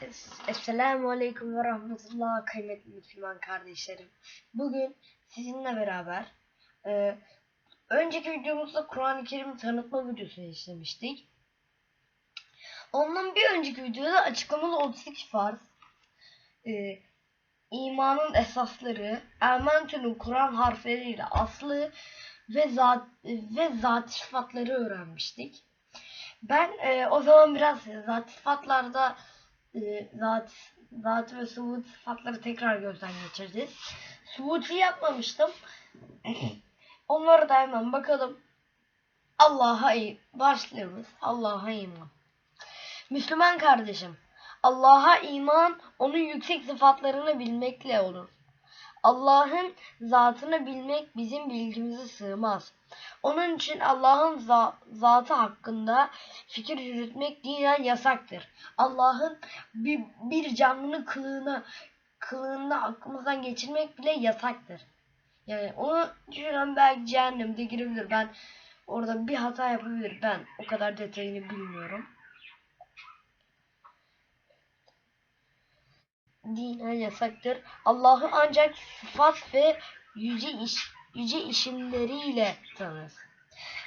Es- Esselamu Aleyküm ve Rahmetullah kıymetli Müslüman kardeşlerim. Bugün sizinle beraber e, önceki videomuzda Kur'an-ı Kerim tanıtma videosu işlemiştik. Ondan bir önceki videoda açıklamalı 32 farz, e, imanın esasları, Ermentü'nün Kur'an harfleriyle aslı ve zat ve zat sıfatları öğrenmiştik. Ben e, o zaman biraz zat sıfatlarda e, zat, zat ve subut sıfatları tekrar gözden geçireceğiz. Subuti yapmamıştım. Onları da hemen bakalım. Allah'a. Başlıyoruz. Allah'a iman. Müslüman kardeşim. Allah'a iman onun yüksek sıfatlarını bilmekle olur. Allah'ın zatını bilmek bizim bilgimize sığmaz. Onun için Allah'ın za- zatı hakkında fikir yürütmek dinen yasaktır. Allah'ın bir, bir canlının kılığına kılığında aklımızdan geçirmek bile yasaktır. Yani onu düşünen belki cehennemde girebilir. Ben orada bir hata yapabilir. Ben o kadar detayını bilmiyorum. Dinen yasaktır. Allah'ı ancak sıfat ve yüce iş, yüce isimleriyle tanır.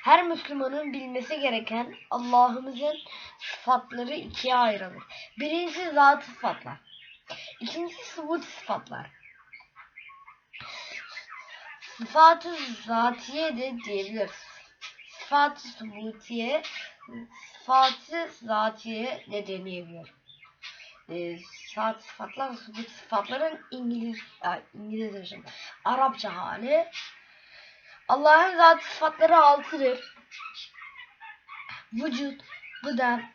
Her Müslümanın bilmesi gereken Allah'ımızın sıfatları ikiye ayrılır. Birincisi zat sıfatlar. İkincisi subut sıfatlar. Sıfatı zatiye de diyebiliriz. Sıfatı subutiye, sıfatı zatiye de deneyebilir. Ee, saat sıfatlar, subut sıfatların İngiliz, ay, İngilizce şimdi, Arapça hali. Allah'ın zat sıfatları altıdır. Vücut, gıdem,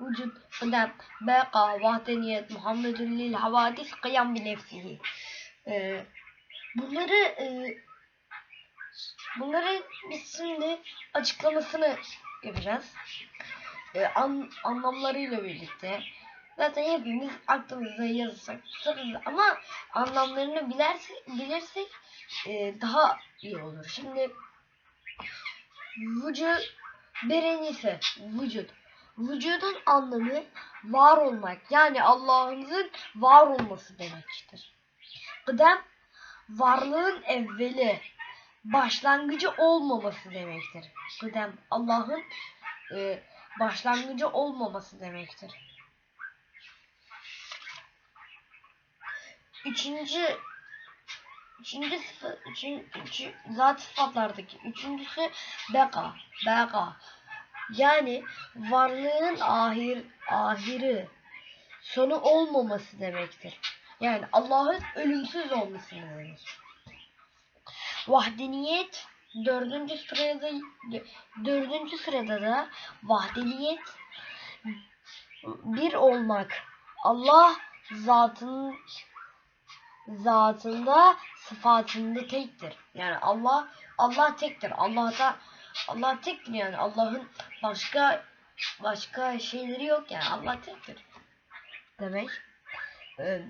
vücut, gıdem, beka, vahdeniyet, Muhammedun lil havadis, kıyam bi nefsihi. Ee, bunları e, bunları biz şimdi açıklamasını yapacağız. Ee, an, anlamlarıyla birlikte. Zaten hepimiz aklımızda yazsak tutarız ama anlamlarını bilersek, bilirsek e, daha iyi olur. Şimdi vücut birincisi vücut. Vücudun anlamı var olmak. Yani Allah'ımızın var olması demektir. Kıdem varlığın evveli, başlangıcı olmaması demektir. Kıdem Allah'ın e, başlangıcı olmaması demektir. Üçüncü Üçüncü sıfat, üçün, üçü, zat sıfatlardaki üçüncüsü beka, beka. Yani varlığın ahir, ahiri, sonu olmaması demektir. Yani Allah'ın ölümsüz olması demektir. Vahdeniyet dördüncü sırada dördüncü sırada da vahdeniyet bir olmak. Allah zatının zatında sıfatında tektir. Yani Allah Allah tektir. Allah'ta Allah tektir yani Allah'ın başka başka şeyleri yok yani Allah tektir. Demek. Ee,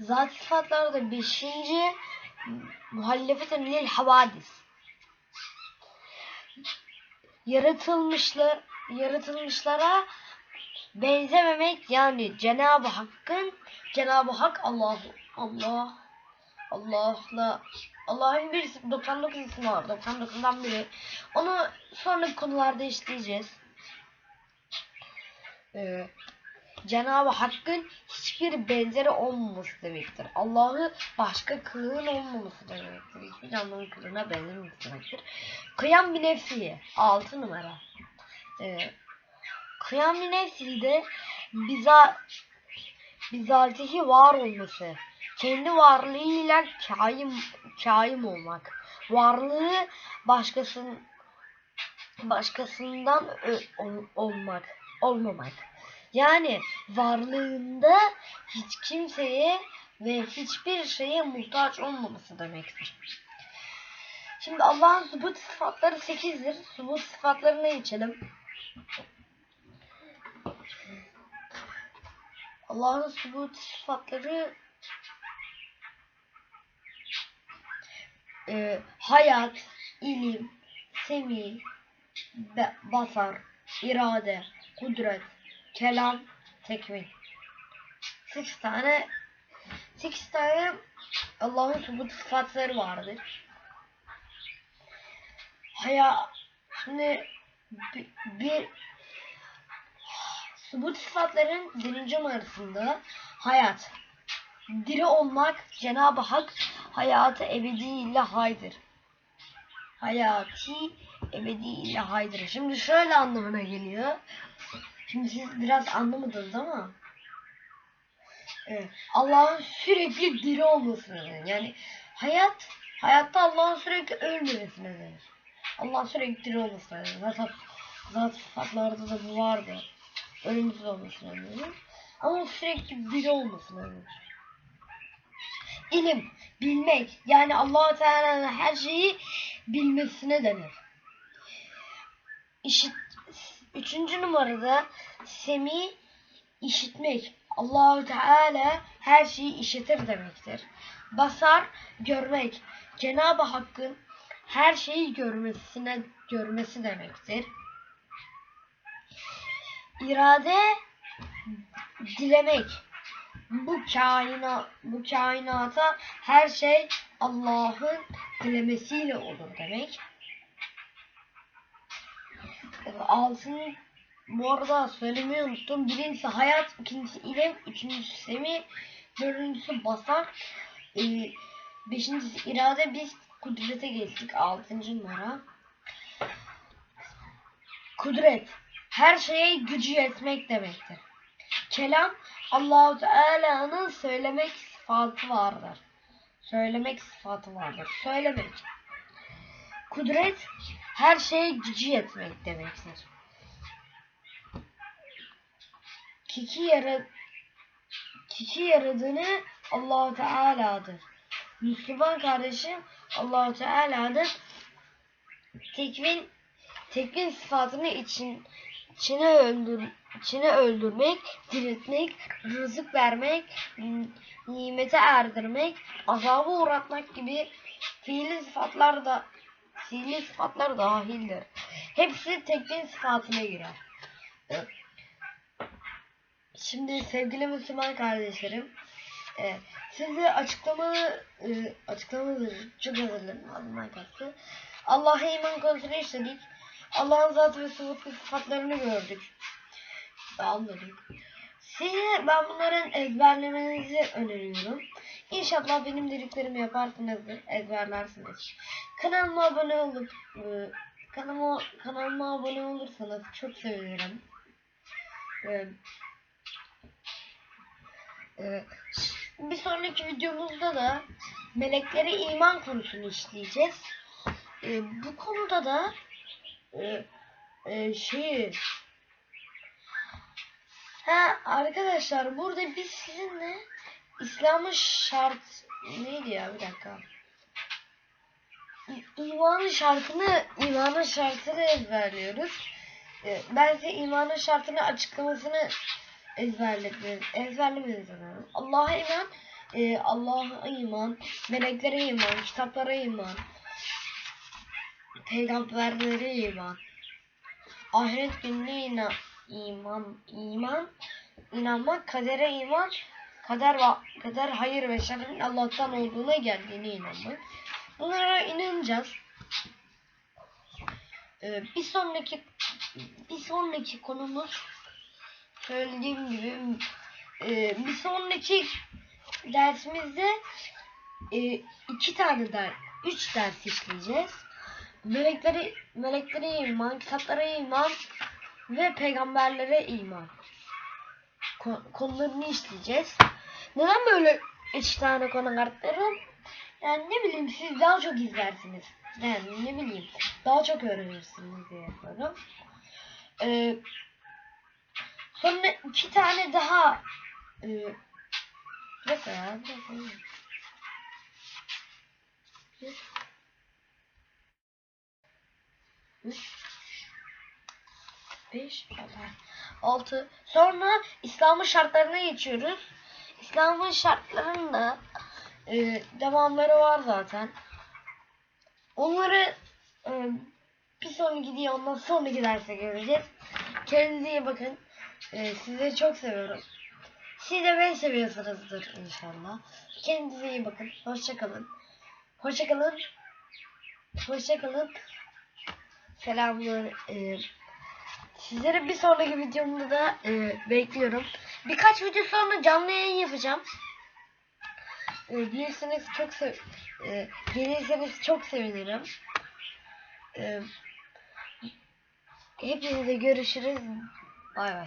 zat sıfatlarda beşinci muhallefeten lil havadis. Yaratılmışlar yaratılmışlara benzememek yani Cenab-ı Hakk'ın Cenab-ı Hak Allah Allah Allah'la Allah'ın bir 99 ismi var. 99'dan biri. Onu sonraki konularda işleyeceğiz. Ee, Cenab-ı Hakk'ın hiçbir benzeri olmaması demektir. Allah'ı başka kılığın olmaması demektir. Hiçbir canlının kılığına benzememesi demektir. Kıyam bir nefsiye. 6 numara. Ee, Kıyam bir nefsihi de biza bizatihi var olması. Kendi varlığıyla kaim, kaim olmak. Varlığı başkasının başkasından olmak, olmamak. Yani varlığında hiç kimseye ve hiçbir şeye muhtaç olmaması demektir. Şimdi Allah'ın subut sıfatları 8'dir. Subut sıfatlarına geçelim. Allah'ın subut sıfatları e, hayat, ilim, semi, basar, irade, kudret, kelam, tekvin. 8 tane 8 tane Allah'ın subut sıfatları vardır. Haya şimdi bir, bir subut sıfatların birinci numarasında hayat. Diri olmak Cenab-ı Hak hayatı ebediyle haydır. Hayati ebediyle haydır. Şimdi şöyle anlamına geliyor. Şimdi siz biraz anlamadınız ama Evet. Allah'ın sürekli diri olmasını yani hayat hayatta Allah'ın sürekli ölmemesine denir. Allah sürekli diri olmasına denir. Zaten zat sıfatlarda da bu vardı. Ölümsüz olmasına denir. Ama sürekli diri olmasına denir. İlim, bilmek yani allah Teala'nın her şeyi bilmesine denir. İşit, üçüncü numarada semi işitmek. Allahu Teala her şeyi işitir demektir. Basar görmek. Cenab-ı Hakk'ın her şeyi görmesine görmesi demektir. İrade dilemek. Bu kaina bu kainata her şey Allah'ın dilemesiyle olur demek. Altın bu arada söylemeyi unuttum. Birincisi hayat, ikincisi ilim, üçüncüsü semi, dördüncüsü basar, e, beşincisi irade. Biz kudrete geçtik. Altıncı numara. Kudret. Her şeye gücü yetmek demektir. Kelam Allahu Teala'nın söylemek sıfatı vardır. Söylemek sıfatı vardır. Söylemek. Kudret her şeye gücü yetmek demektir. kiki yara kiki yaradığını Allahu Teala'dır. Müslüman kardeşim Allahu Teala'dır. Tekvin tekvin sıfatını için içine öldür içine öldürmek, diriltmek, rızık vermek, nimete erdirmek, azabı uğratmak gibi fiili sıfatlar da fiili sıfatlar dahildir. Hepsi tekvin sıfatına girer. Şimdi sevgili Müslüman kardeşlerim, e, size açıklamalı, e, açıklamalı çok özür dilerim. Allah'a iman konusunu işledik. Allah'ın zatı ve sıfatlarını gördük. Anladık. Size ben bunların ezberlemenizi öneriyorum. İnşallah benim dediklerimi yaparsınız, ezberlersiniz. Kanalıma abone olup e, kanalıma, kanalıma abone olursanız çok sevinirim. E, ee, bir sonraki videomuzda da meleklere iman konusunu işleyeceğiz. Bu konuda da e, e, şey ha arkadaşlar burada biz sizinle İslam'ın şart neydi ya bir dakika imanın şartını imanın şartını ezberliyoruz. Ee, ben size imanın şartını açıklamasını ezberlemeniz, ezberlemeniz lazım. Allah'a iman, e, Allah'a iman, meleklere iman, kitaplara iman, peygamberlere iman, ahiret gününe inan, iman, iman, inanmak, kadere iman, kader ve kader hayır ve şerrin Allah'tan olduğuna geldiğine inanmak. Bunlara inanacağız. Ee, bir sonraki bir sonraki konumuz söylediğim gibi e, bir sonraki dersimizde e, iki tane der, üç ders işleyeceğiz melekleri meleklere iman, kitaplara iman ve peygamberlere iman. Konularını işleyeceğiz. Neden böyle üç tane konu kartlarım? Yani ne bileyim siz daha çok izlersiniz. Yani ne bileyim daha çok öğrenirsiniz diye yapıyorum. Ee, sonra iki tane daha e, mesela, mesela. 3 5 6 Sonra İslam'ın şartlarına geçiyoruz. İslam'ın şartlarında e, devamları var zaten. Onları e, bir sonraki diye ondan sonraki derse göreceğiz. Kendinize iyi bakın. E, sizleri çok seviyorum. Siz de beni seviyorsunuzdur inşallah. Kendinize iyi bakın. Hoşçakalın. Hoşçakalın. Hoşçakalın. Selamlar. Ee, sizleri bir sonraki videomda da e, bekliyorum. Birkaç video sonra canlı yayın yapacağım. Ee, gelirseniz çok sev e, gelirseniz çok sevinirim. Ee, hepinize görüşürüz. Bay bay.